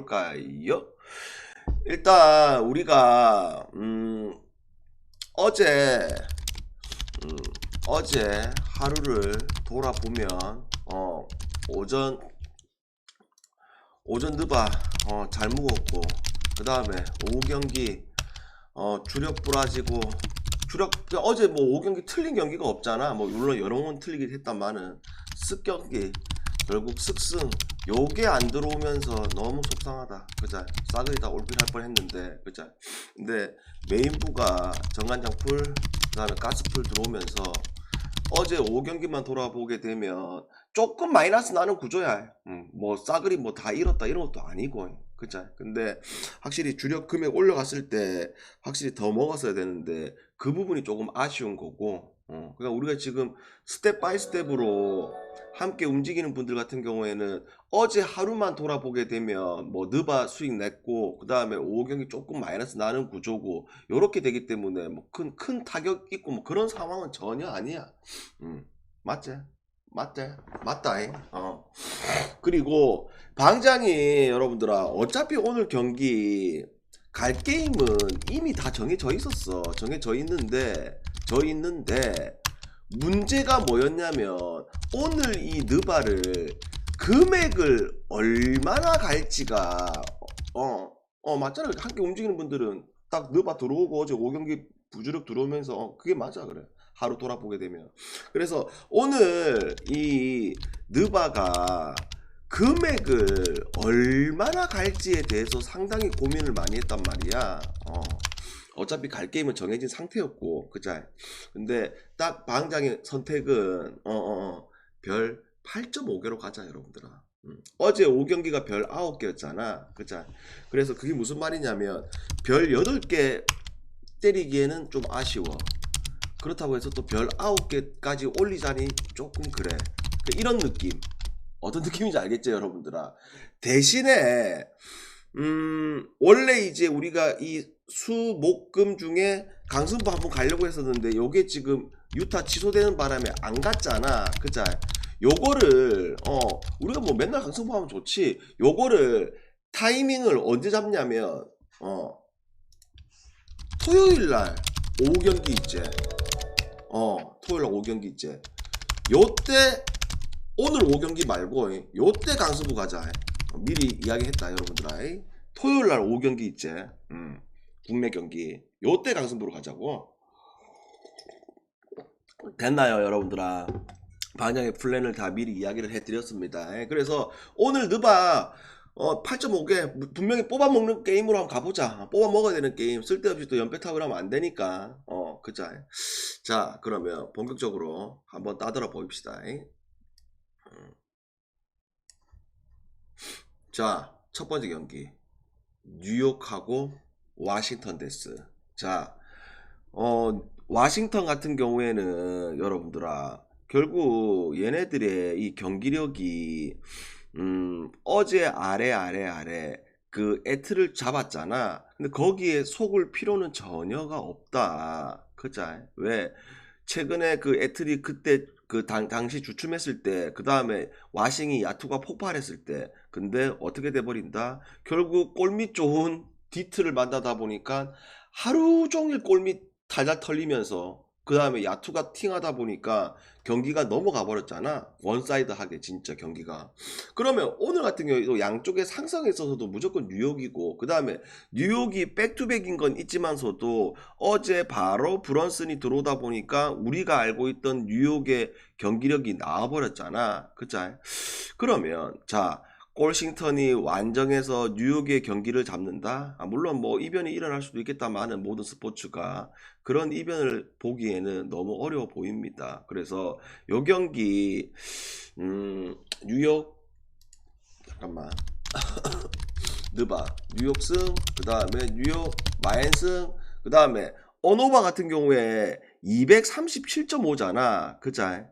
볼까요? 일단 우리가 음, 어제 음, 어제 하루를 돌아보면 어, 오전 오전 느바 어, 잘 묵었고 그 다음에 오후 경기 어, 주력 부라지고 주력 어제 뭐 오후 경기 틀린 경기가 없잖아 뭐 물론 여러 번 틀리긴 했단만은 쓱 경기 결국 쓱승 요게 안 들어오면서 너무 속상하다. 그자 싸그리 다 올킬할 뻔했는데 그자. 근데 메인부가 정관장풀 그 다음에 가스풀 들어오면서 어제 5경기만 돌아보게 되면 조금 마이너스 나는 구조야. 음, 뭐 싸그리 뭐 다 잃었다 이런 것도 아니고. 그자 근데 확실히 주력 금액 올라갔을 때 확실히 더 먹었어야 되는데 그 부분이 조금 아쉬운 거고 어, 그러니까 우리가 지금 스텝 바이 스텝으로 함께 움직이는 분들 같은 경우에는 어제 하루만 돌아보게 되면 뭐 느바 수익 냈고 그 다음에 5경기 조금 마이너스 나는 구조고 요렇게 되기 때문에 뭐큰큰 타격 있고 뭐 그런 상황은 전혀 아니야. 음 맞지? 맞지? 맞다잉. 어. 그리고 방장이 여러분들아 어차피 오늘 경기 갈 게임은 이미 다 정해져 있었어. 정해져 있는데 져 있는데 문제가 뭐였냐면 오늘 이 느바를 금액을 얼마나 갈지가 어, 어 맞잖아 함께 움직이는 분들은 딱 느바 들어오고 어제 5경기 부주력 들어오면서 어, 그게 맞아 그래. 하루 돌아보게 되면. 그래서 오늘 이 느바가 금액을 얼마나 갈지에 대해서 상당히 고민을 많이 했단 말이야. 어. 어차피 갈 게임은 정해진 상태였고 그자 근데 딱 방장의 선택은 어어 별 8.5개로 가자 여러분들아. 음. 어제 5경기가 별 9개였잖아 그자 그래서 그게 무슨 말이냐면 별 8개 때리기에는 좀 아쉬워. 그렇다고 해서 또 별 9개까지 올리자니 조금 그래. 그 이런 느낌 어떤 느낌인지 알겠죠 여러분들아. 대신에 음 원래 이제 우리가 이 수 목 금 중에 강승부 한번 가려고 했었는데 요게 지금 유타 취소되는 바람에 안 갔잖아. 그자 요거를 어 우리가 뭐 맨날 강승부 하면 좋지. 요거를 타이밍을 언제 잡냐면 어 토요일 날 오후 경기 있지. 어 토요일 날 오후 경기 있지. 요때 오늘 오후 경기 말고 요때 강승부 가자. 어, 미리 이야기했다 여러분들아 토요일날 오후 경기 있지. 음. 국내 경기. 요때 강승부로 가자고. 됐나요 여러분들아? 반영의 플랜을 다 미리 이야기를 해드렸습니다. 예, 그래서 오늘 느바 어, 8.5개 분명히 뽑아먹는 게임으로 한번 가보자. 뽑아먹어야 되는 게임. 쓸데없이 또 연패 타고 하면 안 되니까. 어 그자. 자 그러면 본격적으로 한번 따돌아 봅시다. 음. 자 첫 번째 경기 뉴욕하고 와싱턴 데스. 자, 어, 와싱턴 같은 경우에는 여러분들아, 결국 얘네들의 이 경기력이, 음, 어제 아래 아래 아래 그 에트를 잡았잖아. 근데 거기에 속을 필요는 전혀가 없다. 그자? 왜? 최근에 그 에트리 그때 그 당, 당시 주춤했을 때, 그 다음에 와싱이 야투가 폭발했을 때, 근데 어떻게 돼버린다? 결국 골밑 좋은 디트를 만나다 보니까 하루 종일 골밑 달달 털리면서 그 다음에 야투가 팅하다 보니까 경기가 넘어가 버렸잖아. 원사이드하게 진짜 경기가. 그러면 오늘 같은 경우에도 양쪽의 상승에 있어서도 무조건 뉴욕이고 그 다음에 뉴욕이 백투백인 건 있지만서도 어제 바로 브런슨이 들어오다 보니까 우리가 알고 있던 뉴욕의 경기력이 나와버렸잖아. 그자 그러면 자 골싱턴이 완정해서 뉴욕의 경기를 잡는다? 아, 물론 뭐 이변이 일어날 수도 있겠다마는 모든 스포츠가 그런 이변을 보기에는 너무 어려워 보입니다. 그래서 요 경기 음, 뉴욕 잠깐만 느바 뉴욕 승그 다음에 뉴욕 마엔 승그 다음에 어노바 같은 경우에 237.5잖아 그자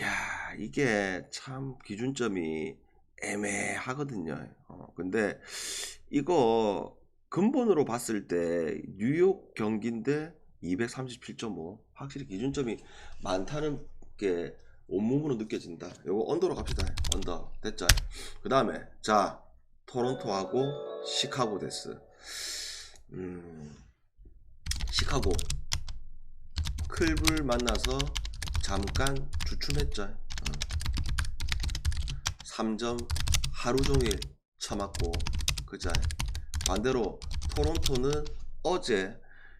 야 이게 참 기준점이 애매하거든요. 어, 근데 이거 근본으로 봤을 때 뉴욕 경기인데 237.5 확실히 기준점이 많다는 게 온몸으로 느껴진다. 요거 언더로 갑시다. 언더 됐죠? 그 다음에 자 토론토하고 시카고 데스. 음, 시카고 클불 만나서 잠깐 주춤했죠. 어. 3점 하루 종일 쳐맞고 그자 반대로 토론토는 어제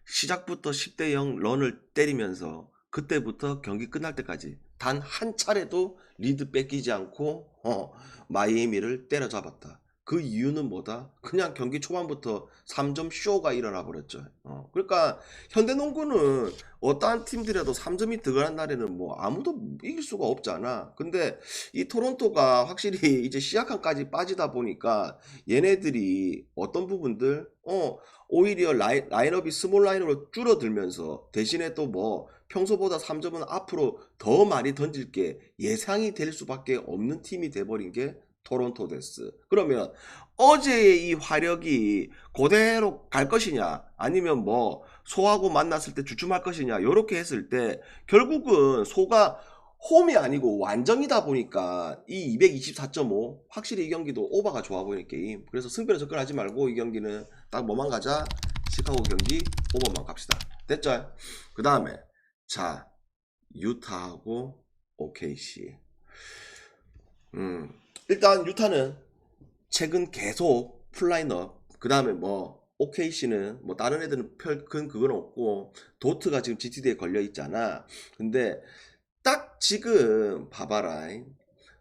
시작부터 10대 0 런을 때리면서 그때부터 경기 끝날 때까지 단 한 차례도 리드 뺏기지 않고 어, 마이애미를 때려잡았다. 그 이유는 뭐다? 그냥 경기 초반부터 3점 쇼가 일어나 버렸죠. 어, 그러니까 현대농구는 어떠한 팀들이라도 3점이 들어간 날에는 뭐 아무도 이길 수가 없잖아. 근데 이 토론토가 확실히 이제 시작한까지 빠지다 보니까 얘네들이 어떤 부분들 어 오히려 라인, 라인업이 스몰 라인으로 줄어들면서 대신에 또 뭐 평소보다 3점은 앞으로 더 많이 던질 게 예상이 될 수밖에 없는 팀이 돼버린 게 토론토 데스. 그러면 어제의 이 화력이 그대로 갈 것이냐 아니면 뭐 소하고 만났을 때 주춤할 것이냐 요렇게 했을 때 결국은 소가 홈이 아니고 완정이다 보니까 이 224.5 확실히 이 경기도 오바가 좋아 보이는 게임. 그래서 승부에 접근하지 말고 이 경기는 딱 뭐만 가자. 시카고 경기 오버만 갑시다. 됐죠? 그 다음에 자 유타하고 OKC 음 일단 유타는 최근 계속 풀라인업 그 다음에 뭐 OKC는 뭐 다른 애들은 별큰 그건 없고 도트가 지금 GTD에 걸려 있잖아. 근데 딱 지금 봐봐라.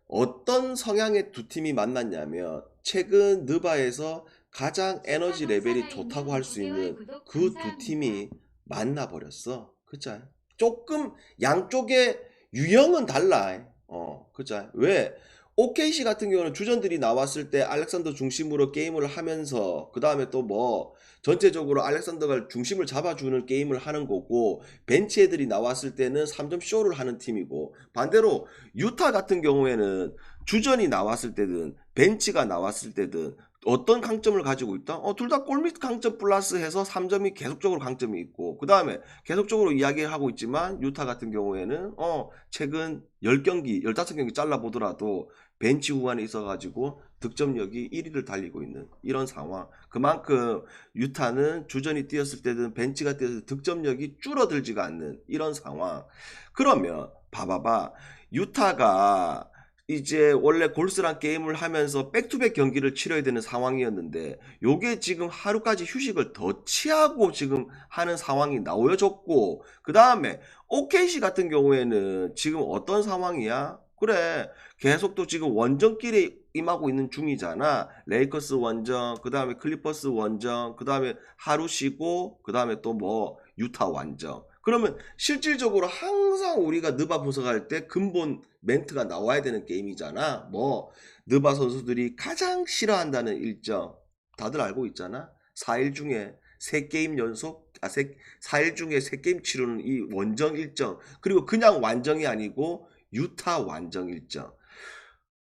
어떤 성향의 두 팀이 만났냐면 최근 느바에서 가장 에너지 레벨이 좋다고 할 수 있는 그 두 팀이 만나 버렸어. 그죠 조금 양쪽의 유형은 달라. 어 그죠 왜 OKC 같은 경우는 주전들이 나왔을 때 알렉산더 중심으로 게임을 하면서 그 다음에 또 뭐 전체적으로 알렉산더가 중심을 잡아주는 게임을 하는 거고 벤치 애들이 나왔을 때는 3점 쇼를 하는 팀이고 반대로 유타 같은 경우에는 주전이 나왔을 때든 벤치가 나왔을 때든 어떤 강점을 가지고 있다? 어, 둘 다 골밑 강점 플러스 해서 3점이 계속적으로 강점이 있고 그 다음에 계속적으로 이야기하고 있지만 유타 같은 경우에는 어 최근 10경기 15경기 잘라보더라도 벤치 후반에 있어가지고 득점력이 1위를 달리고 있는 이런 상황. 그만큼 유타는 주전이 뛰었을 때든 벤치가 뛰었을 때 득점력이 줄어들지가 않는 이런 상황. 그러면 봐봐봐. 유타가 이제 원래 골스랑 게임을 하면서 백투백 경기를 치러야 되는 상황이었는데 요게 지금 하루까지 휴식을 더 취하고 지금 하는 상황이 나오여졌고 그 다음에 OKC 같은 경우에는 지금 어떤 상황이야? 그래 계속 또 지금 원정길에 임하고 있는 중이잖아 레이커스 원정 그 다음에 클리퍼스 원정 그 다음에 하루 쉬고 그 다음에 또 뭐 유타 원정 그러면 실질적으로 항상 우리가 느바 분석할 때 근본 멘트가 나와야 되는 게임이잖아. 뭐 느바 선수들이 가장 싫어한다는 일정 다들 알고 있잖아. 4일 중에 3게임 연속 아, 세, 4일 중에 3게임 치르는 이 원정 일정 그리고 그냥 완정이 아니고 유타 완정 일정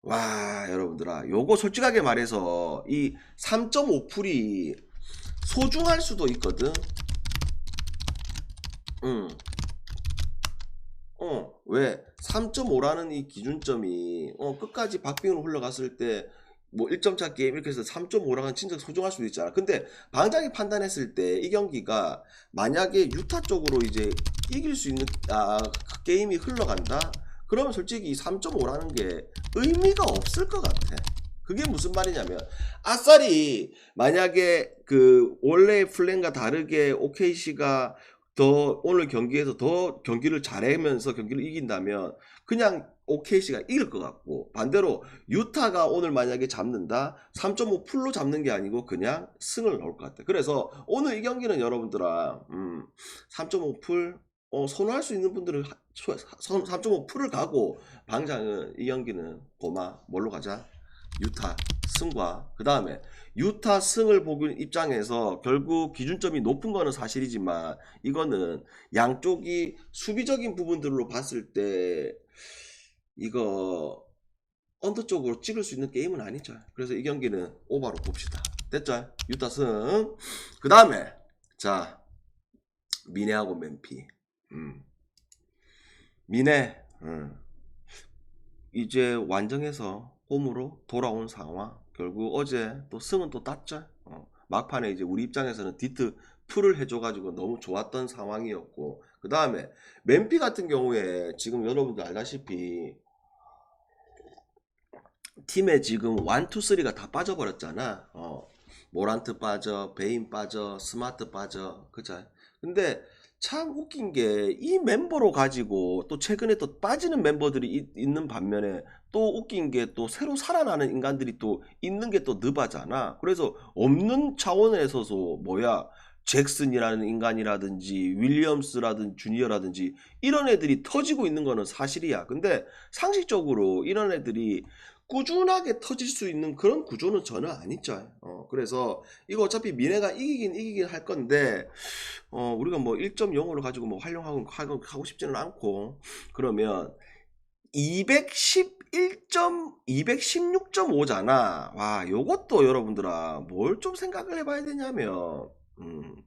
와 여러분들아 요거 솔직하게 말해서 이 3.5풀이 소중할 수도 있거든 응. 어, 왜? 3.5라는 이 기준점이, 어, 끝까지 박빙으로 흘러갔을 때, 뭐 1점 차 게임 이렇게 해서 3.5라는 진짜 소중할 수도 있잖아. 근데 방장이 판단했을 때 이 경기가 만약에 유타 쪽으로 이제 이길 수 있는, 아, 그 게임이 흘러간다? 그러면 솔직히 이 3.5라는 게 의미가 없을 것 같아. 그게 무슨 말이냐면, 아싸리, 만약에 그 원래 플랜과 다르게 OKC가 더 오늘 경기에서 더 경기를 잘하면서 경기를 이긴다면 그냥 OKC가 이길 것 같고 반대로 유타가 오늘 만약에 잡는다 3.5 풀로 잡는 게 아니고 그냥 승을 넣을 것 같아 그래서 오늘 이 경기는 여러분들아 음, 3.5풀 어, 선호할 수 있는 분들은 3.5 풀을 가고 방장은 이 경기는 고마 뭘로 가자 유타 승과 그 다음에 유타 승을 보는 입장에서 결국 기준점이 높은 거는 사실이지만 이거는 양쪽이 수비적인 부분들로 봤을 때 이거 언더 쪽으로 찍을 수 있는 게임은 아니죠. 그래서 이 경기는 오바로 봅시다. 됐죠? 유타 승. 그 다음에 자 미네하고 맨피. 음. 미네. 음. 이제 완정해서 홈으로 돌아온 상황 결국 어제 또 승은 또 땄죠. 어, 막판에 이제 우리 입장에서는 디트 풀을 해줘가지고 너무 좋았던 상황이었고 그 다음에 맨피 같은 경우에 지금 여러분들 알다시피 팀에 지금 1, 2, 3가 다 빠져버렸잖아. 어, 모란트 빠져, 베인 빠져, 스마트 빠져, 그죠? 근데 참 웃긴 게 이 멤버로 가지고 또 최근에 또 빠지는 멤버들이 있, 있는 반면에 또 웃긴 게 또 새로 살아나는 인간들이 또 있는 게 또 느바잖아. 그래서 없는 차원에서도 뭐야 잭슨이라는 인간이라든지 윌리엄스라든 주니어라든지 이런 애들이 터지고 있는 거는 사실이야. 근데 상식적으로 이런 애들이 꾸준하게 터질 수 있는 그런 구조는 전혀 아니죠. 어, 그래서 이거 어차피 미네가 이기긴 이기긴 할 건데 어, 우리가 뭐 1.0으로 가지고 뭐 활용하고 하고, 하고 싶지는 않고 그러면 211. 216.5잖아. 와, 요것도 여러분들아 뭘 좀 생각을 해봐야 되냐면 음.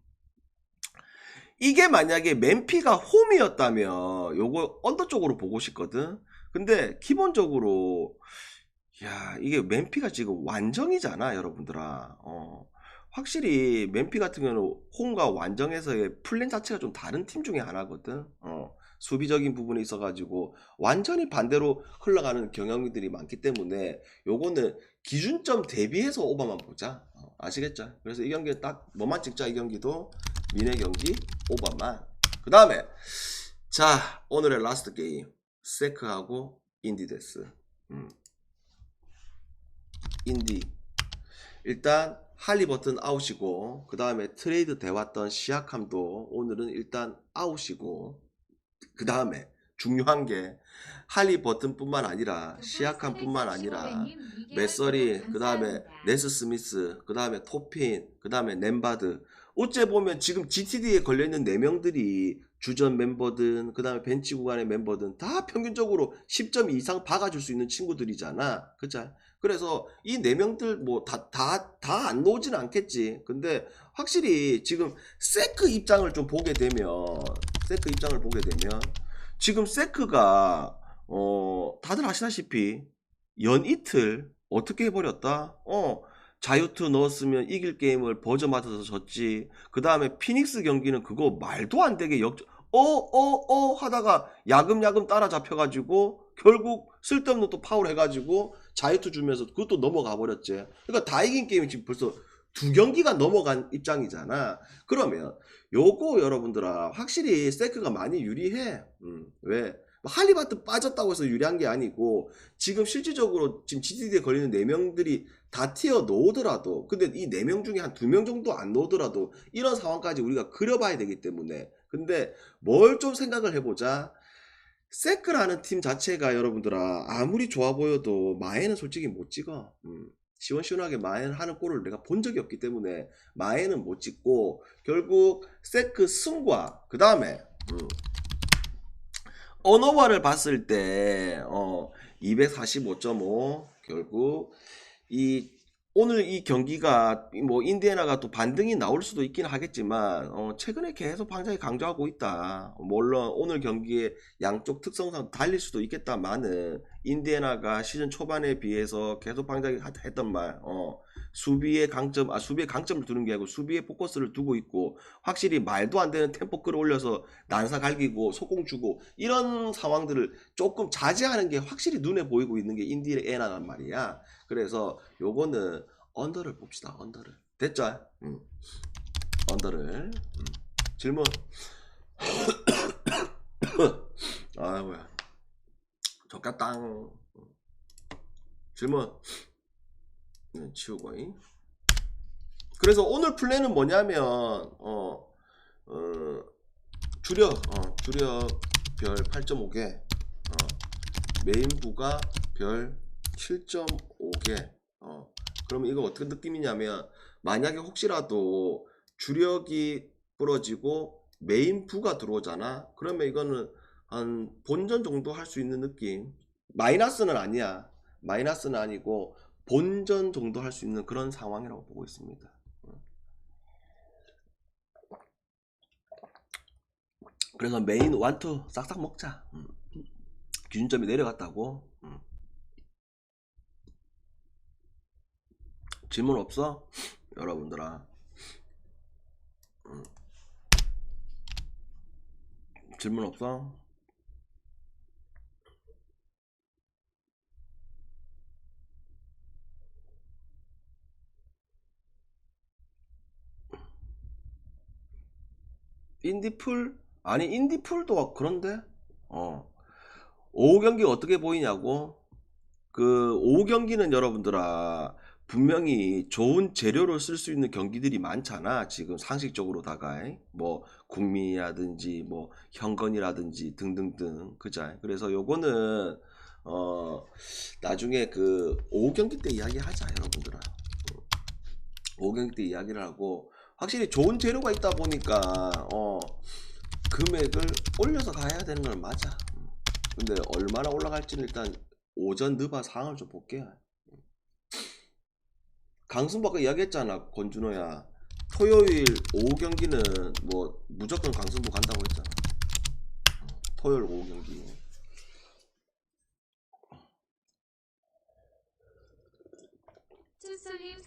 이게 만약에 맨피가 홈이었다면 요거 언더 쪽으로 보고 싶거든. 근데 기본적으로 야 이게 맨피가 지금 완정이잖아 여러분들아. 어. 확실히 맨피 같은 경우는 홈과 완정에서의 플랜 자체가 좀 다른 팀 중에 하나거든. 어. 수비적인 부분이 있어가지고 완전히 반대로 흘러가는 경향들이 많기 때문에 요거는 기준점 대비해서 오버만 보자. 어, 아시겠죠? 그래서 이 경기 딱 뭐만 찍자 이 경기도 미네 경기 오버만. 그 다음에 자 오늘의 라스트 게임 세크하고 인디데스. 음. 인디. 일단 할리버튼 아웃이고 그 다음에 트레이드 돼왔던 시아캄도 오늘은 일단 아웃이고 그 다음에 중요한 게 할리버튼 뿐만 아니라 시아캄뿐만 아니라 메서리 그 다음에 네스 스미스 그 다음에 토핀 그 다음에 nem바드. 어째 보면 지금 GTD에 걸려있는 4명들이 주전 멤버든 그 다음에 벤치 구간의 멤버든 다 평균적으로 10점 이상 박아줄 수 있는 친구들이잖아. 그죠 그래서 이 4명들 뭐 다 다 다안 놓지는 않겠지 근데 확실히 지금 세크 입장을 좀 보게 되면 세크 입장을 보게 되면 지금 세크가 어 다들 아시다시피 연 이틀 어떻게 해버렸다 어 자유투 넣었으면 이길 게임을 버저 맞아서 졌지. 그 다음에 피닉스 경기는 그거 말도 안 되게 역, 어, 어, 어 하다가 야금야금 따라잡혀가지고 결국 쓸데없는 또 파울 해가지고 자유투 주면서 그것도 넘어가 버렸지. 그러니까 다 이긴 게임이 지금 벌써 두 경기가 넘어간 입장이잖아. 그러면 요거 여러분들아 확실히 세크가 많이 유리해. 음, 왜? 뭐 할리바트 빠졌다고 해서 유리한 게 아니고 지금 실질적으로 지금 GTD에 걸리는 4명들이 다 튀어 놓으더라도 근데 이 4명 중에 한 2명 정도 안 놓으더라도 이런 상황까지 우리가 그려봐야 되기 때문에 근데 뭘 좀 생각을 해보자 세크라는 팀 자체가 여러분들아 아무리 좋아 보여도 마에는 솔직히 못 찍어. 음, 시원시원하게 마에는 하는 골을 내가 본 적이 없기 때문에 마에는 못 찍고 결국 세크 승과 그 다음에 음, 언어화를 봤을 때, 어, 245.5, 결국, 이, 오늘 이 경기가, 뭐, 인디애나가 또 반등이 나올 수도 있긴 하겠지만, 어, 최근에 계속 굉장히 강조하고 있다. 물론, 오늘 경기에 양쪽 특성상 달릴 수도 있겠다마는, 인디애나가 시즌 초반에 비해서 계속 굉장히 했던 말, 어, 수비의 강점, 아, 수비의 강점을 두는 게 아니고 수비의 포커스를 두고 있고, 확실히 말도 안 되는 템포 끌어올려서 난사 갈기고 속공 주고, 이런 상황들을 조금 자제하는 게 확실히 눈에 보이고 있는 게 인디의 애나란 말이야. 그래서 요거는 언더를 봅시다, 언더를. 됐죠? 음. 언더를. 음. 질문. 아, 뭐야. 적가땅. 질문. 네, 치우고. 잉. 그래서 오늘 플랜은 뭐냐면, 어, 어, 주력, 어, 주력 별 8.5개, 어, 메인부가 별 7.5개, 어, 그러면 이거 어떻게 느낌이냐면, 만약에 혹시라도 주력이 부러지고 메인부가 들어오잖아? 그러면 이거는 한 본전 정도 할 수 있는 느낌. 마이너스는 아니야. 마이너스는 아니고, 본전 정도 할 수 있는 그런 상황이라고 보고 있습니다. 그래서 메인 완투 싹싹 먹자. 음. 기준점이 내려갔다고. 음. 질문 없어? 여러분들아. 음. 질문 없어? 인디풀? 아니 인디풀도 그런데? 어. 오후 경기 어떻게 보이냐고? 그 오후 경기는 여러분들아 분명히 좋은 재료로 쓸수 있는 경기들이 많잖아. 지금 상식적으로다가 뭐 국민이라든지 뭐 현건이라든지 등등등 그자. 그래서 요거는 어 나중에 그 오후 경기 때 이야기하자 여러분들아. 오후 경기 때 이야기를 하고 확실히 좋은 재료가 있다 보니까 어 금액을 올려서 가야 되는 건 맞아. 음. 근데 얼마나 올라갈지는 일단 오전 느바 상황을 좀 볼게요. 아까 이야기했잖아 권준호야 토요일 오후 경기는 뭐 무조건 강승부 간다고 했잖아 토요일 오후 경기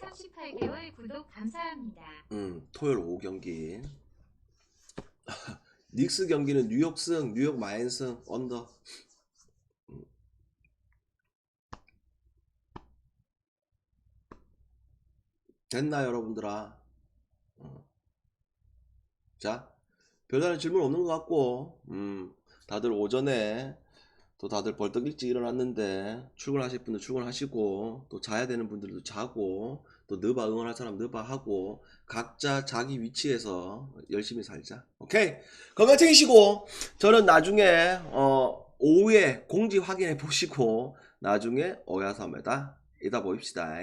38개월 구독 감사합니다. 음 토요일 오후 경기 닉스 경기는 뉴욕 승 뉴욕 마인 승 언더 음. 됐나 여러분들아 어. 자 별다른 질문 없는 것 같고 음 다들 오전에 또 다들 벌떡 일찍 일어났는데 출근하실 분들 출근하시고 또 자야 되는 분들도 자고 또 느바 응원할 사람 느바 하고 각자 자기 위치에서 열심히 살자. 오케이? 건강 챙기시고 저는 나중에 어 오후에 공지 확인해 보시고 나중에 오야섬에다 이따 보입시다